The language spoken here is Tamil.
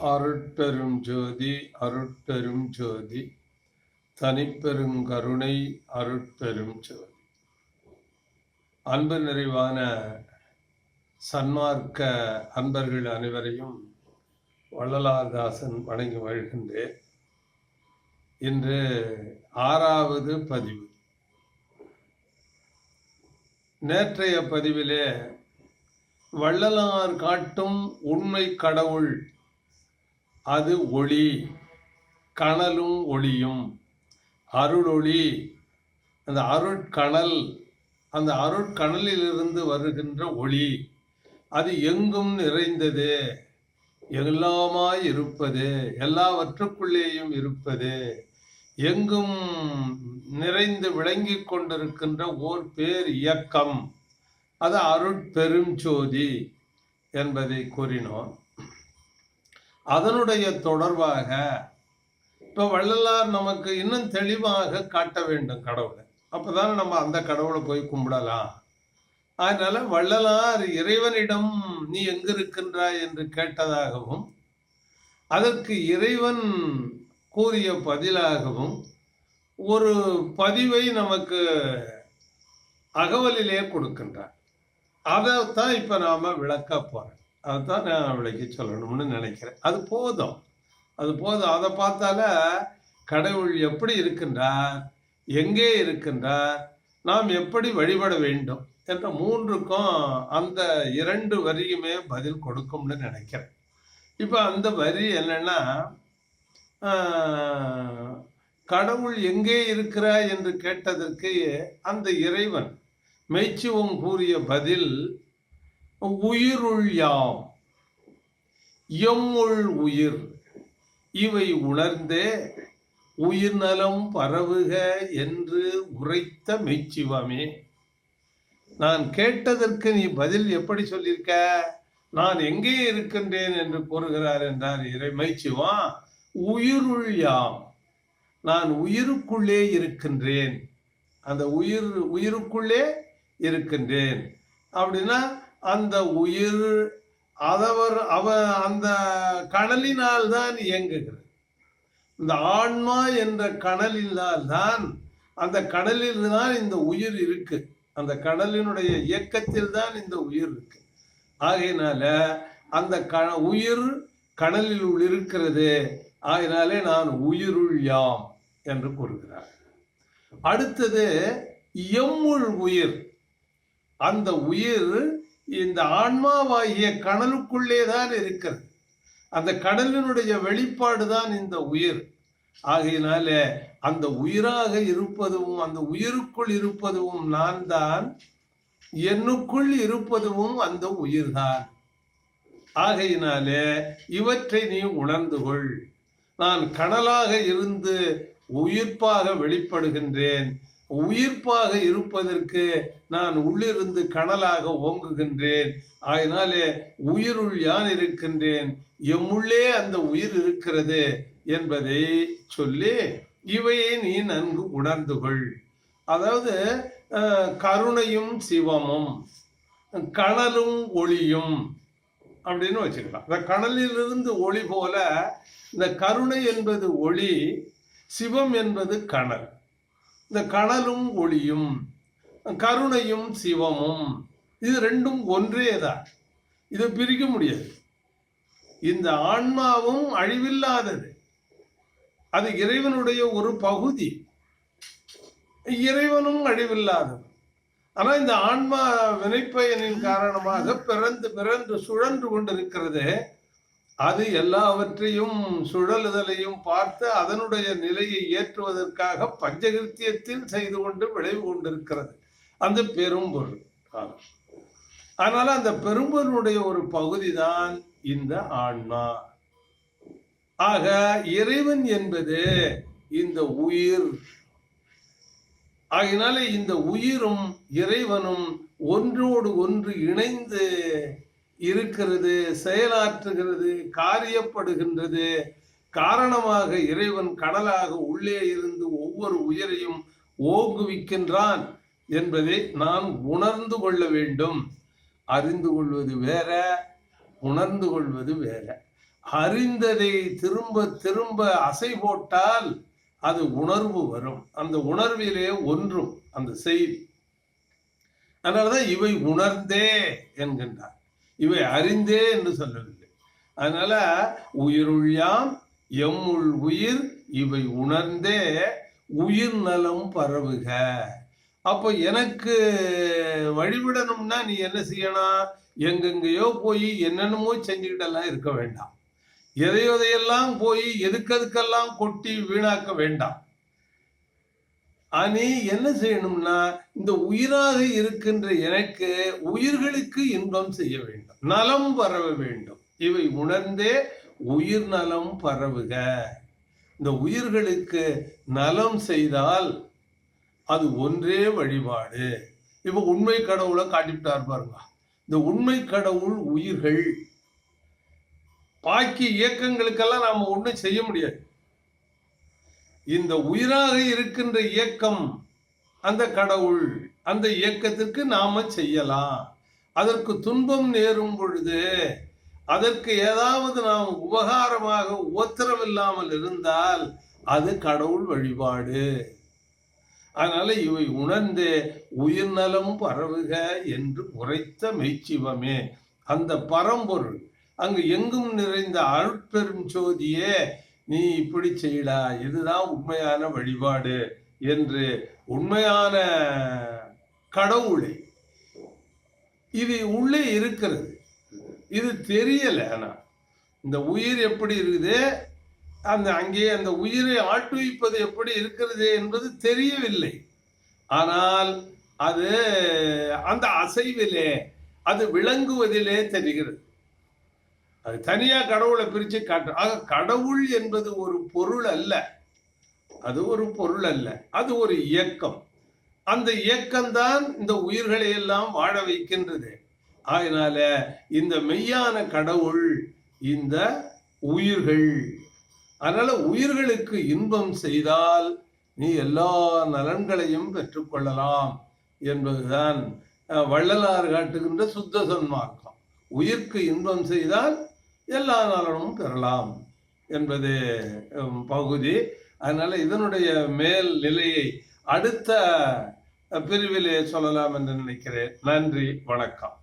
அருட்பெரும் ஜோதி அருட்பெரும் ஜோதி. தனிப்பெருங்கருணை அருட்பெரும் ஜோதி. அன்பு நிறைவான சன்மார்க்க அன்பர்கள் அனைவரையும் வள்ளலாதாசன் வணங்கி வருகின்றேன் இன்று ஆறாவது பதிவு. நேற்றைய பதிவிலே வள்ளலார் காட்டும் உண்மை கடவுள் அது ஒளி கனலும் ஒளியும். அருளொளி அந்த அருட்கணல் அந்த அருட்கணலிலிருந்து வருகின்ற ஒளி அது எங்கும் நிறைந்தது எல்லாமாய் இருப்பது எல்லாவற்றுக்குள்ளேயும் இருப்பது எங்கும் நிறைந்து விளங்கிக் கொண்டிருக்கின்ற ஓர் பேர் இயக்கம் அது அருட்பெருஞ்சோதி என்பதை கூறினோம். அதனுடைய தொடர்பாக இப்போ வள்ளலார் நமக்கு இன்னும் தெளிவாக காட்ட வேண்டும் கடவுளை. அப்போதானே நம்ம அந்த கடவுளை போய் கும்பிடலாம். அதனால வள்ளலார் இறைவனிடம் நீ எங்கிருக்கின்றாய்? என்று கேட்டதாகவும் அதற்கு இறைவன் கூறிய பதிலாகவும் ஒரு பதிவை நமக்கு அகவலிலே கொடுக்கின்றார். அதைத்தான் இப்போ நாம் விளக்க போகிறேன் அதுதான் நான் அவளுக்கு சொல்லணும்னு நினைக்கிறேன். அது போதும். அது போதும். அதை பார்த்தால கடவுள் எப்படி இருக்கின்றார்? எங்கே இருக்கின்றார்? நாம் எப்படி வழிபட வேண்டும்? என்ற மூன்றுக்கும் அந்த இரண்டு வரியுமே பதில் கொடுக்கும்னு நினைக்கிறேன். இப்போ அந்த வரி என்னன்னா கடவுள் எங்கே இருக்கிறாய் என்று கேட்டதற்கு அந்த இறைவன் மெய்ச்சுவம் கூறிய பதில் உயிருள் யாம் எம்முள் உயிர். இவை உணர்ந்தே உயிர் நலம் பரவுக என்று உரைத்த மெய்ச்சிவமே. நான் கேட்டதற்கு நீ பதில் எப்படி சொல்லியிருக்க? நான் எங்கே இருக்கின்றேன் என்று கூறுகிறார் என்றார் இறை மெய்ச்சிவா. உயிருள் யாம் நான் உயிருக்குள்ளே இருக்கின்றேன். அந்த உயிர் உயிருக்குள்ளே இருக்கின்றேன். அப்படின்னா அந்த உயிர் அதவர் அவ அந்த கடலினால் தான் இயங்குகிறது. இந்த ஆன்மா என்ற கடலினால் தான் அந்த கடலில் தான் இந்த உயிர் இருக்கு. அந்த கடலினுடைய இயக்கத்தில் தான் இந்த உயிர் இருக்கு. ஆகையினால அந்த க உயிர் கடலில் உள் இருக்கிறது. ஆகினாலே நான் உயிருள் யாம் என்று கூறுகிறார். அடுத்தது எம்முள் உயிர். அந்த உயிர் இந்த ஆன்மாவாகிய கடலுக்குள்ளே தான் இருக்கிறது. அந்த கடலினுடைய வெளிப்பாடு தான் இந்த உயிர். ஆகையினால அந்த உயிராக இருப்பதும் அந்த உயிருக்குள் இருப்பதும் நான் தான் என்னுக்குள் இருப்பதும் அந்த உயிர்தான். ஆகையினாலே இவற்றை நீ உணர்ந்து கொள். நான் கடலாக இருந்து உயிர்ப்பாக வெளிப்படுகின்றேன். உயிர்ப்பாக இருப்பதற்கு நான் உள்ளிருந்து கனலாக ஓங்குகின்றேன். அதனாலே உயிருள் யான் இருக்கின்றேன்? எம்முள்ளே அந்த உயிர் இருக்கிறது என்பதை சொல்லி இவையை நீ நன்கு உணர்ந்து கொள். அதாவது கருணையும் சிவமும் கனலும் ஒளியும் அப்படின்னு வச்சுக்கலாம். இந்த கனலிலிருந்து ஒளி போல இந்த கருணை என்பது ஒளி சிவம் என்பது கணல் இந்த கடலும் ஒளியும் கருணையும் சிவமும் இது ரெண்டும் ஒன்றே தான் இதை பிரிக்க முடியாது. இந்த ஆன்மாவும் அழிவில்லாதது. அது இறைவனுடைய ஒரு பகுதி. இறைவனும் அழிவில்லாதது. ஆனால் இந்த ஆன்மா வினைப்பயனின் காரணமாக பிறந்து பிறந்து சுழன்று கொண்டிருக்கிறது. அது எல்லாவற்றையும் சுழலுதலையும் பார்த்து அதனுடைய நிலையை ஏற்றுவதற்காக பஞ்சகிருத்தியத்தில் செய்து கொண்டு விளைவு கொண்டிருக்கிறது. அந்த பெரும்பொருள். அதனால அந்த பெரும்பொருளுடைய ஒரு பகுதி தான் இந்த ஆன்மா. ஆக இறைவன் என்பது இந்த உயிர். ஆகினால இந்த உயிரும் இறைவனும் ஒன்றோடு ஒன்று இணைந்து இருக்கிறது செயலாற்றுகிறது காரியப்படுகின்றது. காரணமாக இறைவன் கடலாக உள்ளே இருந்து ஒவ்வொரு உயிரையும் ஓங்குவிக்கின்றான் என்பதை நான் உணர்ந்து கொள்ள வேண்டும். அறிந்து கொள்வது வேற உணர்ந்து கொள்வது வேற. அறிந்ததை திரும்ப திரும்ப அசை போட்டால் அது உணர்வு வரும். அந்த உணர்விலே ஒன்றும் அந்த செய்தி. அதனாலதான் இவை உணர்ந்தே என்கின்றார். இவை அறிந்தே என்று சொல்லவில்லை. அதனால உயிருள்யாம் எம்முள் உயிர் இவை உணர்ந்தே உயிர் நலம் பரவுக. அப்போ எனக்கு வழிவிடணும்னா நீ என்ன செய்யணும் எங்கெங்கேயோ போய் என்னென்னமோ செஞ்சுக்கிட்டெல்லாம் இருக்க வேண்டாம். எதையோதையெல்லாம் போய் எதுக்கெதுக்கெல்லாம் கொட்டி வீணாக்க வேண்டாம். ஆனே என்ன செய்யணும்னா இந்த உயிராக இருக்கின்ற எனக்கு உயிர்களுக்கு இன்பம் செய்ய வேண்டும். நலம் பரவ வேண்டும். இவை உணர்ந்தே உயிர் நலம் பரவுக. இந்த உயிர்களுக்கு நலம் செய்தால் அது ஒன்றே வழிபாடு. இப்ப உண்மை கடவுளை காட்டிவிட்டார் பாருங்க. இந்த உண்மை கடவுள் உயிர்கள். பாக்கி இயக்கங்களுக்கெல்லாம் நாம ஒண்ணும் செய்ய முடியாது. இந்த உயிராக இருக்கின்ற இயக்கம் அந்த கடவுள் அந்த இயக்கத்திற்கு நாம செய்யலாம். அதற்கு துன்பம் நேரும் பொழுது அதற்கு ஏதாவது நாம் உபகாரமாக உபத்திரம் இல்லாமல் இருந்தால் அது கடவுள் வழிபாடு. அதனால இவை உணர்ந்து உயிர் நலம் பரவுக என்று உரைத்த மெய்ச்சிவமே. அந்த பரம்பொருள் அங்கு எங்கும் நிறைந்த அருட்பெரும் சோதியே நீ இப்படி செய்யடா இதுதான் உண்மையான வழிபாடு என்று உண்மையான கடவுளை. இது உள்ளே இருக்கிறது. இது தெரியல ஆனா. இந்த உயிர் எப்படி இருக்குது? அந்த அங்கே அந்த உயிரை ஆட்டுவிப்பது எப்படி இருக்கிறது என்பது தெரியவில்லை. ஆனால் அது அந்த அசைவிலே அது விளங்குவதிலே தெரிகிறது. அது தனியா கடவுளை பிரிச்சு காட்டு ஆக கடவுள் என்பது ஒரு பொருள் அல்ல. அது ஒரு பொருள் அல்ல. அது ஒரு இயக்கம். அந்த இயக்கம்தான் இந்த உயிர்களை எல்லாம் வாழ வைக்கின்றது. அதனால இந்த மெய்யான கடவுள் இந்த உயிர்கள். அதனால உயிர்களுக்கு இன்பம் செய்தால் நீ எல்லா நலன்களையும் பெற்றுக்கொள்ளலாம் என்பதுதான் வள்ளலார் காட்டுகின்ற சுத்த சன்மார்க்கம். உயிர்க்கு இன்பம் செய்தால் எல்லா நலனும் பெறலாம் என்பது பகுதி. அதனால இதனுடைய மேல் நிலையை அடுத்த பிரிவிலே சொல்லலாம் என்று நினைக்கிறேன். நன்றி வணக்கம்.